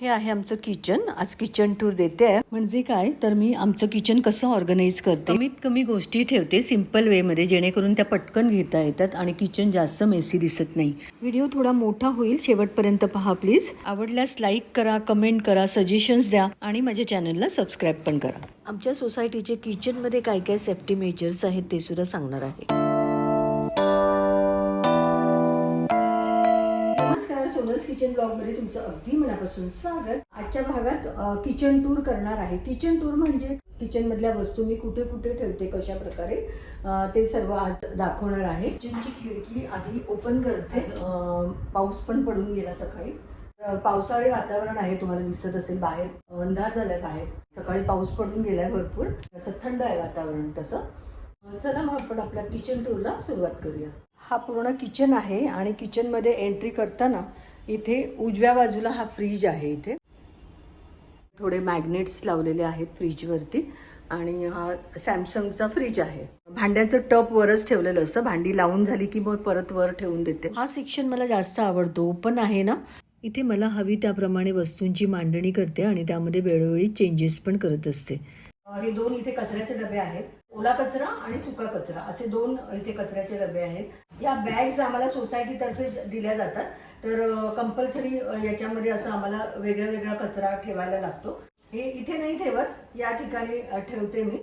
हे आहे आमचं किचन आज किचन टूर देते. आहे म्हणजे काय? तर मी आमचं किचन कसं ऑर्गनाईज करते? कमीत कमी गोष्टी ठेवते सिंपल वेमध्ये जेणेकरून त्या पटकन घेता येतात आणि किचन जास्त मेसी दिसत नाही. व्हिडिओ थोडा मोठा होईल शेवटपर्यंत पहा प्लीज आवडल्यास लाईक करा कमेंट करा सजेशन्स द्या आणि माझ्या चॅनलला सबस्क्राईब पण करा. आमच्या सोसायटीचे किचनमध्ये काय काय सेफ्टी मेजर्स आहेत ते सुद्धा सांगणार आहे. सोनल्स किचन ब्लॉगमध्ये तुमचं अगदी मनापासून स्वागत. आजच्या भागात किचन टूर करणार आहे. किचन टूर म्हणजे किचन मधल्या वस्तू मी कुठे कुठे ठेवते कशा प्रकारे ते सर्व आज दाखवणार आहे. किचनची खिडकी आधी ओपन करते. पाऊस पण पडून गेला सकाळी. पावसाळी वातावरण आहे तुम्हाला दिसत असेल बाहेर. अंधार झालाय बाहेर. सकाळी पाऊस पडून गेलाय भरपूर. असं थंड आहे वातावरण तसं. चला मग आपण आपल्या किचन टूरला सुरुवात करूया. हा पूर्ण किचन आहे आणि किचनमध्ये एंट्री करताना इथे उजव्या बाजूला हा फ्रीज आहे इथे. थोडे मॅग्नेट्स लावलेले आहेत फ्रीजवरती आणि हा सॅमसंगचा फ्रीज आहे. भांड्याचं टप वरच ठेवलेलं असतं. भांडी लावून झाली की मग परत वर ठेवून देते. हा सेक्शन मला जास्त आवडतो. ओपन आहे ना? इथे मला हवी त्याप्रमाणे वस्तूंची मांडणी करते आणि त्यामध्ये वेळोवेळी चेंजेस पण करत असते. हे दोन इथे कचऱ्याचे डबे आहेत. ओला कचरा आणि सुका कचरा असे दोन इथे कचऱ्याचे डबे आहेत. या बॅग्स आम्हाला सोसायटीतर्फे दिल्या जातात. तर कंपल्सरी याच्यामध्ये असं आम्हाला वेगळा वेगळा कचरा ठेवायला लागतो. हे इथे नाही ठेवत. या ठिकाणी ठेवते मी.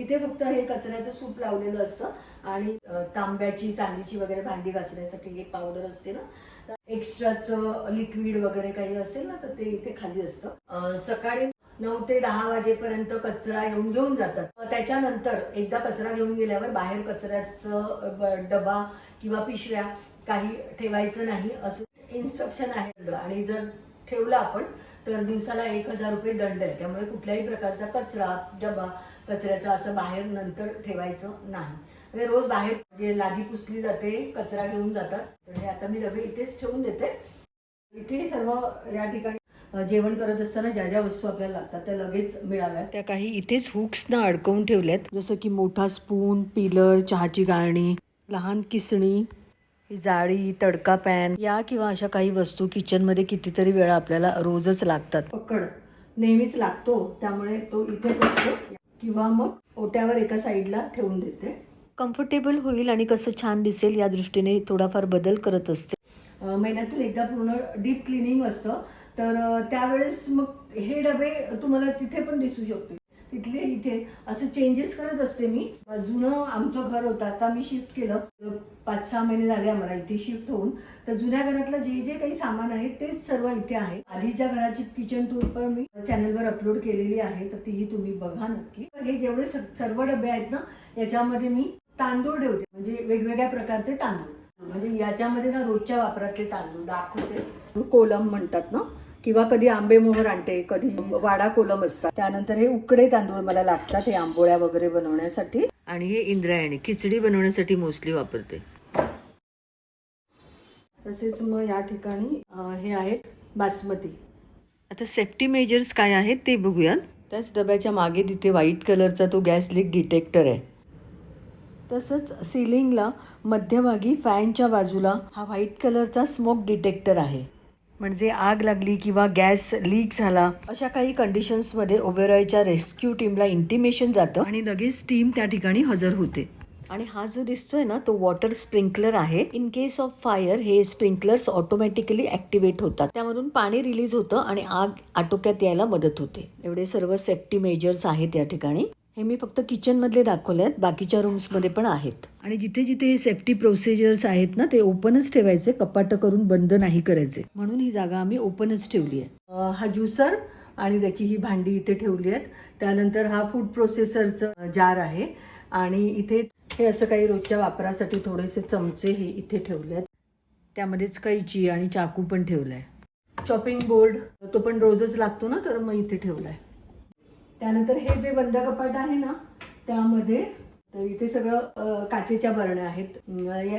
इथे फक्त हे कचऱ्याचं सूप लावलेलं असतं आणि तांब्याची चांदीची वगैरे भांडी घासण्यासाठी एक पावडर असते ना. एक्स्ट्राचं लिक्विड वगैरे काही असेल ना तर ते इथे खाली असतं. सकाळी नऊ ते दहा वाजेपर्यंत कचरा येऊन घेऊन जातात. त्याच्यानंतर एकदा कचरा घेऊन गेल्यावर बाहेर कचऱ्याचं डबा किंवा पिशव्या काही ठेवायचं नाही असं इन्स्ट्रक्शन आहे. आणि जर ठेवलं आपण तर दिवसाला एक हजार रुपये दंड आहे. त्यामुळे कुठल्याही प्रकारचा कचरा डबा कचऱ्याचा असं बाहेर नंतर ठेवायचं नाही. म्हणजे रोज बाहेर जे लादी पुसली जाते कचरा घेऊन जातात. तर हे आता मी डबे इथेच ठेवून देते. इथे सर्व या ठिकाणी जेवण करत असताना ज्या ज्या वस्तू आपल्याला लागतात त्या लगेच मिळाव्यात. त्या काही इथेच हुक्सना अडकवून ठेवल्यात. जसं की मोठा स्पून पिलर चहाची गाळणी लहान किसणी ही जाळी तडका पॅन या किंवा अशा काही वस्तू किचनमध्ये कितीतरी वेळा आपल्याला रोजच लागतात. पकड. नेहमीच लागतो त्यामुळे तो इथेच असतो. किंवा मग ओट्यावर एका साईडला ठेवून देते. कम्फर्टेबल होईल आणि कसं छान दिसेल या दृष्टीने थोडाफार बदल करत असते. महिन्यातून एकदा पूर्ण डीप क्लिनिंग असतं. तर त्यावेळेस मग हे डबे तुम्हाला तिथे पण दिसू शकते तिथले इथे असं चेंजेस करत असते मी. जुनं आमचं घर होतं आता मी शिफ्ट केलं. पाच सहा महिने झाले आम्हाला इथे शिफ्ट होऊन. तर जुन्या घरातलं जे जे काही सामान आहे तेच सर्व इथे आहे. आधीच्या घराची किचन टूर पण मी चॅनलवर अपलोड केलेली आहे तर तीही तुम्ही बघा नक्की. हे जेवढे सर्व डबे आहेत ना याच्यामध्ये मी तांदूळ ठेवते. म्हणजे वेगवेगळ्या प्रकारचे तांदूळ. म्हणजे याच्यामध्ये ना रोजच्या वापरातले तांदूळ दाखवते. कोलम म्हणतात ना किंवा कधी आंबे मोहर आणते कधी वाडा कोलम असतात. त्यानंतर हे उकडे तांदूळ मला लागतात हे आंबोळ्या वगैरे बनवण्यासाठी. आणि हे इंद्रायणी खिचडी बनवण्यासाठी मोस्टली वापरते. तसेच मग या ठिकाणी हे आहेत बासमती. आता सेफ्टी मेजर्स काय आहेत ते बघूयात. त्याच डब्याच्या मागे तिथे व्हाईट कलरचा तो गॅस लीक डिटेक्टर आहे. तसंच सिलिंगला मध्यभागी फॅनच्या बाजूला हा व्हाईट कलरचा स्मोक डिटेक्टर आहे. म्हणजे आग लागली किंवा गॅस लीक झाला अशा काही कंडिशन्समध्ये ओबेरॉयच्या रेस्क्यू टीमला इंटिमेशन जातं आणि लगेच टीम त्या ठिकाणी हजर होते. आणि हा जो दिसतोय ना तो वॉटर स्प्रिंकलर आहे. इन केस ऑफ फायर हे स्प्रिंकलर्स ऑटोमॅटिकली ऍक्टिव्हेट होतात. त्यामधून पाणी रिलीज होतं आणि आग आटोक्यात यायला मदत होते. एवढे सर्व सेफ्टी मेजर्स आहेत या ठिकाणी. हे मी फक्त किचन मधले दाखवले आहेत बाकीच्या रूम्समध्ये पण आहेत. आणि जिथे जिथे हे सेफ्टी प्रोसिजर्स आहेत ना ते ओपनच ठेवायचे कपाट करून बंद नाही करायचे. म्हणून ही जागा आम्ही ओपनच ठेवली आहे. हा ज्युसर आणि त्याची ही भांडी इथे ठेवली आहेत. त्यानंतर हा फूड प्रोसेसरचं जार आहे. आणि इथे हे असं काही रोजच्या वापरासाठी थोडेसे चमचे हे इथे ठेवले आहेत. त्यामध्येच कैची आणि चाकू पण ठेवलाय. चॉपिंग बोर्ड तो पण रोजच लागतो ना तर मग इथे ठेवलाय. त्यानंतर हे जे बंद कपाट आहे ना त्यामध्ये इथे सगळं काचेच्या बरण्या आहेत.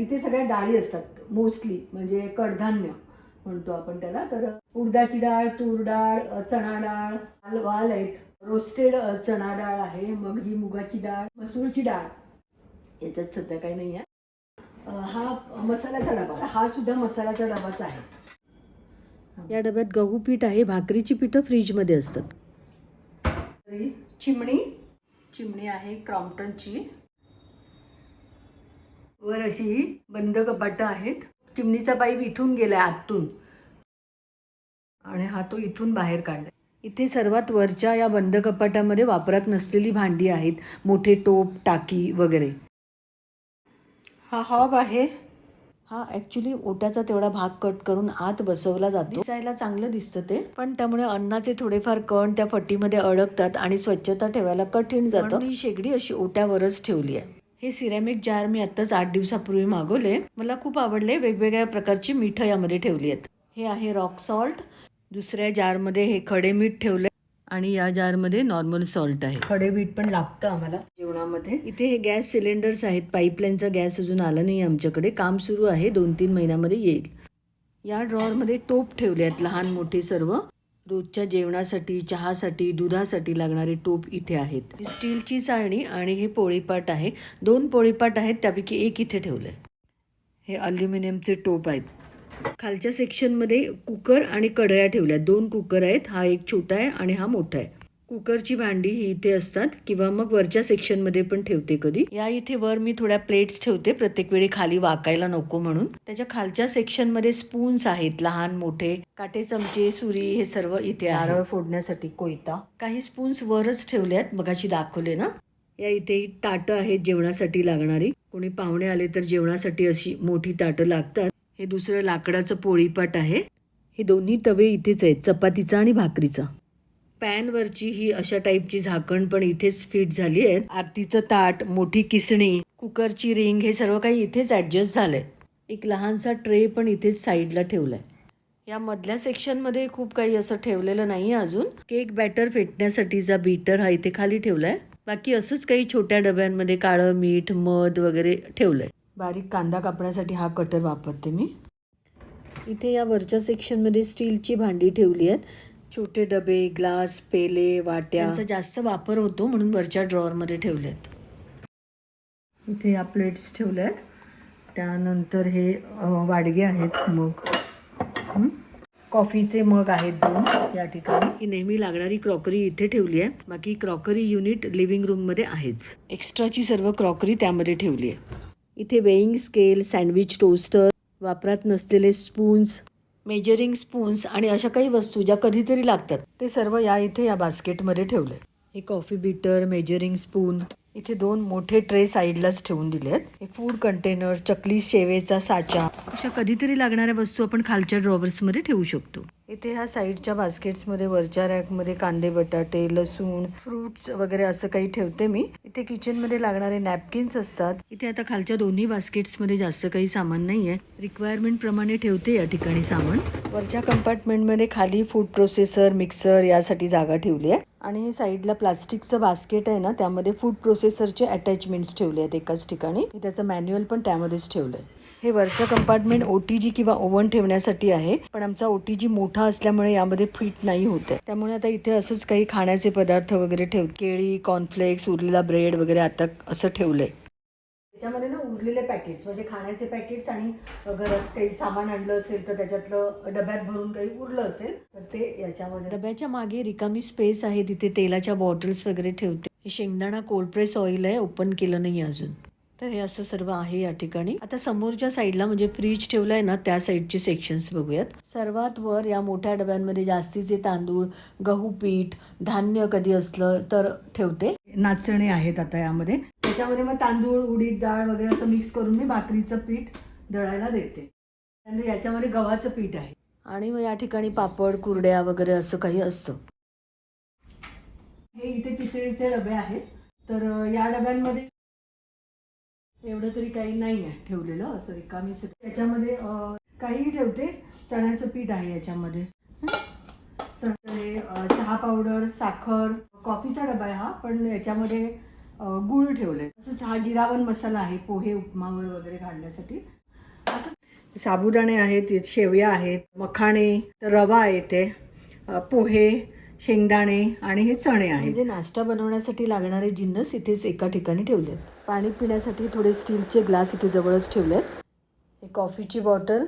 इथे सगळ्या डाळी असतात मोस्टली म्हणजे कडधान्य म्हणतो आपण त्याला. तर उडदाची डाळ तूर डाळ चणा डाळ वाल- आहेत. रोस्टेड चणा डाळ आहे मग ही मुगाची डाळ मसूरची डाळ. याच्यात सध्या काही नाही आहे हा मसाल्याचा डबा हा सुद्धा मसाल्याचा डबाच आहे. या डब्यात गहू पीठ आहे भाकरीची पिठं फ्रीजमध्ये असतात. तरी चिमणी. चिमणी आहे क्रॉम्प्टनची. वर अशी बंद कपाटं आहेत. चिमणीचा पाईप इथून गेलाय आतून. आणि हा तो इथून बाहेर काढलाय. इथे सर्वात वरच्या या बंद कपाटामध्ये वापरात नसलेली भांडी आहेत. मोठे टोप टाकी वगैरे. हा हॉब आहे. हा ॲक्च्युली ओट्याचा तेवढा भाग कट करून आत बसवला जातो. दिसायला चांगलं दिसतं ते पण त्यामुळे अन्नाचे थोडेफार कण त्या फटीमध्ये अडकतात आणि स्वच्छता ठेवायला कठीण जातं. ही शेगडी अशी ओट्यावरच ठेवली आहे. हे सिरॅमिक जार मी आत्ताच आठ दिवसापूर्वी मागवले. मला खूप आवडले. वेगवेगळ्या प्रकारची मीठं यामध्ये ठेवली आहेत. हे आहे रॉक सॉल्ट. दुसऱ्या जारमध्ये हे खडे मीठ ठेवले आणि या जारमध्ये नॉर्मल सॉल्ट आहे. खडे बीट पण लागतं आम्हाला जेवणामध्ये. इथे हे गॅस सिलेंडर्स आहेत. पाईपलाईनचा गॅस अजून आला नाही आमच्याकडे. काम सुरू आहे. दोन तीन महिन्यामध्ये येईल. या ड्रॉवरमध्ये टोप ठेवले आहेत लहान मोठे सर्व. रोजच्या जेवणासाठी चहासाठी दुधासाठी लागणारे टोप इथे आहेत. स्टीलची चाळणी आणि हे पोळीपाट आहे. दोन पोळीपाट आहेत. त्यापैकी एक इथे ठेवलं आहे हे अल्युमिनियमचे टोप आहेत. खालच्या सेक्शनमध्ये कुकर आणि कढया ठेवल्या. दोन कुकर आहेत. हा एक छोटा आहे आणि हा मोठा आहे. कुकरची भांडी ही इथे असतात किंवा मग वरच्या सेक्शनमध्ये पण ठेवते कधी. या इथे वर मी थोड्या प्लेट्स ठेवते. प्रत्येक वेळी खाली वाकायला नको म्हणून. त्याच्या खालच्या सेक्शनमध्ये स्पून्स आहेत. लहान मोठे काटे चमचे सुरी हे सर्व इथे आहे नारळ फोडण्यासाठी कोयता. काही स्पून्स वरच ठेवले आहेत मगाशी दाखवले ना? या इथे ताटं आहेत जेवणासाठी लागणारी. कोणी पाहुणे आले तर जेवणासाठी अशी मोठी ताटं लागतात. हे दुसरं लाकडाचं पोळीपाट आहे. हे दोन्ही तवे इथेच आहेत चपातीचा आणि भाकरीचा. पॅनवरची ही अशा टाईपची झाकण पण इथेच फिट झाली आहे. आरतीचं ताट मोठी किसणी कुकरची रिंग हे सर्व काही इथेच ॲडजस्ट झालंय. एक लहानसा ट्रे पण इथेच साईडला ठेवलाय. या मधल्या सेक्शनमध्ये खूप काही असं ठेवलेलं नाही अजून. केक बॅटर फेटण्यासाठीचा बीटर हा इथे खाली ठेवलाय. बाकी असंच काही छोट्या डब्यांमध्ये काळं मीठ मध वगैरे ठेवलंय. बारीक कांदा कापण्यासाठी हा कटर वापरते मी. इथे या वरच्या सेक्शनमध्ये स्टीलची भांडी ठेवली आहेत. छोटे डबे ग्लास पेले वाट्या. यांचा जास्त वापर होतो म्हणून वरच्या ड्रॉवरमध्ये ठेवले आहेत. इथे या प्लेट्स ठेवल्या आहेत. त्यानंतर हे वाडगे आहेत मग? कॉफीचे मग आहेत दोन या ठिकाणी. ही नेहमी लागणारी क्रॉकरी इथे ठेवली आहे. बाकी क्रॉकरी युनिट लिव्हिंग रूममध्ये आहेच. एक्स्ट्राची सर्व क्रॉकरी त्यामध्ये ठेवली आहे. इथे वेईंग स्केल सँडविच टोस्टर वापरात नसलेले स्पून्स मेजरिंग स्पून्स आणि अशा काही वस्तू ज्या कधीतरी लागतात ते सर्व या इथे या बास्केटमध्ये ठेवले हे कॉफी बीटर मेजरिंग स्पून इथे दोन मोठे ट्रे साईडलाच ठेवून दिले आहेत हे फूड कंटेनर चकली शेवेचा साचा अशा कधीतरी लागणाऱ्या वस्तू आपण खालच्या ड्रॉवर्समध्ये ठेवू शकतो. इथे ह्या साईडच्या बास्केट्समध्ये वरच्या रॅकमध्ये कांदे बटाटे लसूण फ्रुट्स वगैरे असं काही ठेवते मी. इथे किचनमध्ये लागणारे नॅपकिन्स असतात. इथे आता खालच्या दोन्ही बास्केट्समध्ये जास्त काही सामान नाही आहे रिक्वायरमेंट प्रमाणे ठेवते या ठिकाणी सामान. वरच्या कंपार्टमेंटमध्ये खाली फूड प्रोसेसर मिक्सर यासाठी जागा ठेवली आहे. आणि हे साईडला प्लास्टिकचं बास्केट आहे ना त्यामध्ये फूड प्रोसेसरचे अटॅचमेंट्स ठेवले आहेत एकाच ठिकाणी. मी त्याचं मॅन्युअल पण त्यामध्येच ठेवलंय. हे वरचं कंपार्टमेंट ओटीजी किंवा ओव्हन ठेवण्यासाठी आहे. पण आमचा ओटीजी मोठा असल्यामुळे यामध्ये फिट नाही होत आहे. त्यामुळे आता इथे असंच काही खाण्याचे पदार्थ वगैरे ठेव केळी कॉर्नफ्लेक्स उरलेला ब्रेड वगैरे आता असं ठेवलंय. त्याच्यामध्ये ना उरलेले पॅकेट्स म्हणजे खाण्याचे पॅकेट्स आणि घरात काही सामान आणलं असेल तर त्याच्यातलं डब्यात भरून काही उरलं असेल तर ते याच्यामध्ये डब्याच्या मागे रिकामी स्पेस आहे. तिथे तेलाच्या बॉटल्स वगैरे ठेवते. हे शेंगदाणा कोल्ड प्रेस ऑइल आहे ओपन केलं नाही अजून. तर हे असं सर्व आहे या ठिकाणी. आता समोरच्या साईडला म्हणजे फ्रीज ठेवलाय ना त्या साईडचे सेक्शन्स बघूयात. सर्वात वर या मोठ्या डब्यांमध्ये जास्तीचे तांदूळ गहू पीठ धान्य कधी असलं तर ठेवते. नाचणे आहेत आता यामध्ये. त्याच्यामध्ये मग तांदूळ उडीद डाळ वगैरे असं मिक्स करून मी भाकरीचं पीठ दळायला देते. त्यानंतर याच्यामध्ये गव्हाचं पीठ आहे. आणि मग या ठिकाणी पापड कुरड्या वगैरे असं काही असतं. हे इथे पितळीचे डबे आहेत. तर या डब्यांमध्ये एवढं तरी काही नाही आहे ठेवलेलं असं रिकामी स- त्याच्यामध्ये काहीही ठेवते. चण्याचं पीठ आहे याच्यामध्ये. चणे चहा पावडर साखर कॉफीचा डबा आहे हा पण याच्यामध्ये गुळ गूळ ठेवले तसंच हा जिरावन मसाला आहे पोहे उपमावर वगैरे घालण्यासाठी. असं साबुदाणे आहेत शेवया आहेत मखाणे तर रवा आहे पोहे शेंगदाणे आणि हे चणे आहेत. म्हणजे नाश्ता बनवण्यासाठी लागणारे जिन्नस इथेच एका ठिकाणी ठेवलेत. पाणी पिण्यासाठी थोडे स्टीलचे ग्लास इथे जवळच ठेवलेत. एक कॉफीची बॉटल.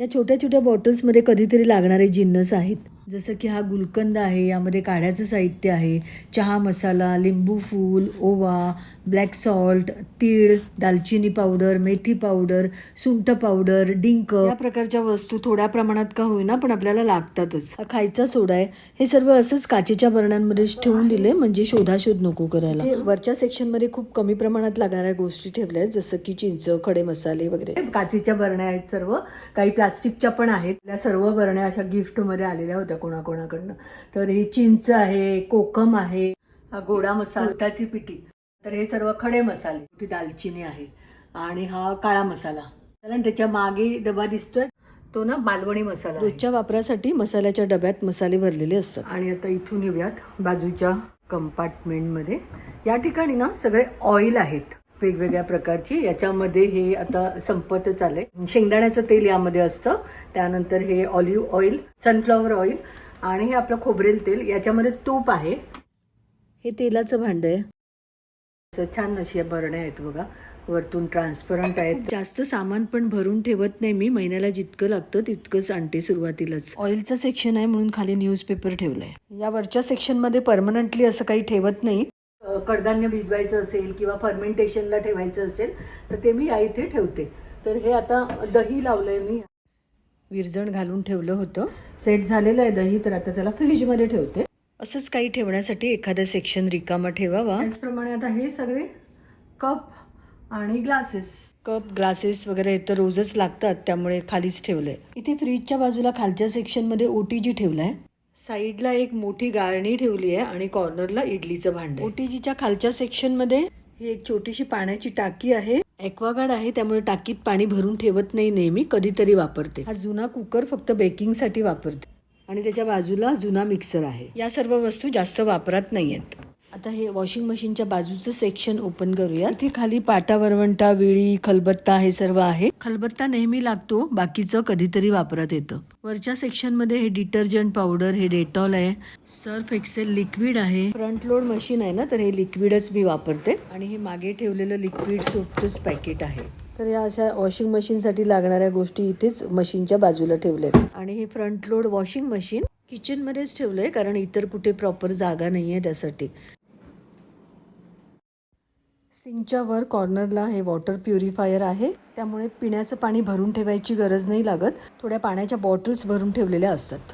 या छोट्या छोट्या बॉटल्समध्ये कधीतरी लागणारे जिन्नस आहेत. जसं की हा गुलकंद आहे यामध्ये काढ्याचं साहित्य आहे चहा मसाला लिंबू फूल ओवा ब्लॅक सॉल्ट तीळ दालचिनी पावडर मेथी पावडर सुंठ पावडर डिंक. या प्रकारच्या वस्तू थोड्या प्रमाणात का होईना पण आपल्याला लागतातच. हा खायचा सोडा आहे. हे सर्व असंच काचेच्या बरण्यांमध्येच ठेवून दिले म्हणजे शोधाशोध नको करायला. हे वरच्या सेक्शनमध्ये खूप कमी प्रमाणात लागणाऱ्या गोष्टी ठेवल्या आहेत जसं की चिंच खडे मसाले वगैरे. काचेच्या बरण्या आहेत सर्व. काही प्लास्टिकच्या पण आहेत. त्या सर्व बरण्या अशा गिफ्टमध्ये आलेल्या होत्या. कोणाकोणाकडनं. तर ही चिंच आहे कोकम आहे हा गोडा मसाला त्याची पिठी. तर हे सर्व खडे मसाले ती दालचिनी आहे आणि हा काळा मसाला. आणि त्याच्यामागे डबा दिसतोय. तो ना मालवणी मसाला. रोजच्या वापरासाठी मसाल्याच्या डब्यात मसाले भरलेले असतात. आणि आता इथून येऊयात बाजूच्या कंपार्टमेंटमध्ये या ठिकाणी ना सगळे ऑइल आहेत. वेगवेगळ्या प्रकारची. याच्यामध्ये हे आता संपतच आले शेंगदाण्याचं तेल यामध्ये असतं. त्यानंतर हे ऑलिव्ह ऑइल सनफ्लॉवर ऑइल आणि हे आपलं खोबरेल तेल. याच्यामध्ये तूप आहे. हे तेलाचं भांड आहे. असं छान अशी बरण्या आहेत बघा. वरतून ट्रान्सपरंट आहेत. जास्त सामान पण भरून ठेवत नाही मी. महिन्याला जितकं लागतं तितकंच आणते सुरुवातीलाच. ऑइलचं सेक्शन आहे म्हणून खाली न्यूजपेपर ठेवलंय. या वरच्या सेक्शनमध्ये परमनंटली असं काही ठेवत नाही. कडधान्य भिजवायचं असेल किंवा फर्मेंटेशनला ठेवायचं असेल तर ते मी या इथे ठेवते. तर हे आता दही लावलंय मी. विरजण घालून ठेवलं होतं. सेट झालेलं आहे दही तर आता त्याला फ्रीजमध्ये ठेवते. असंच काही ठेवण्यासाठी एखादा सेक्शन रिकामा ठेवावा. त्याचप्रमाणे आता हे सगळे कप आणि ग्लासेस कप ग्लासेस वगैरे तर रोजच लागतात त्यामुळे खालीच ठेवलंय. इथे फ्रीजच्या बाजूला खालच्या सेक्शनमध्ये ओटीजी ठेवलाय. साईडला एक मोठी गाळणी ठेवली आहे आणि कॉर्नरला इडलीचं भांड ओटीजीच्या खालच्या सेक्शनमध्ये ही एक छोटीशी पाण्याची टाकी आहे. एक्वागार्ड आहे त्यामुळे टाकीत पाणी भरून ठेवत नाही नेहमी कधीतरी वापरते. हा जुना कुकर फक्त बेकिंगसाठी वापरते. आणि त्याच्या बाजूला जुना मिक्सर आहे. या सर्व वस्तू जास्त वापरात नाही आहेत. आता हे वॉशिंग मशीनच्या बाजूचं सेक्शन ओपन करूया इथे खाली पाटा वरवंटा विळी खलबत्ता हे सर्व आहे. खलबत्ता नेहमी लागतो बाकीचं कधीतरी वापरात येतं. वरच्या सेक्शनमध्ये हे डिटर्जंट पावडर हे डेटॉल आहे. सर्फ एक्सेल लिक्विड आहे. फ्रंट लोड मशीन आहे ना तर हे लिक्विडच मी वापरते. आणि हे मागे ठेवलेलं लिक्विड सोपचंच पॅकेट आहे. तर या अशा वॉशिंग मशीनसाठी लागणाऱ्या गोष्टी इथेच मशीनच्या बाजूला ठेवल्यात आणि हे फ्रंट लोड वॉशिंग मशीन किचनमध्येच ठेवलंय कारण इतर कुठे प्रॉपर जागा नाहीये त्यासाठी. सिंकच्या वर कॉर्नरला हे वॉटर प्युरिफायर आहे. त्यामुळे पिण्याचं पाणी भरून ठेवायची गरज नाही लागत. थोड्या पाण्याच्या बॉटल्स भरून ठेवलेल्या असतात.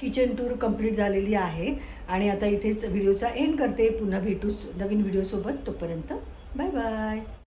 किचन टूर कंप्लीट झालेली आहे. आणि आता इथेच व्हिडिओचा एंड करते. पुन्हा भेटूच नवीन व्हिडिओसोबत. तोपर्यंत बाय बाय.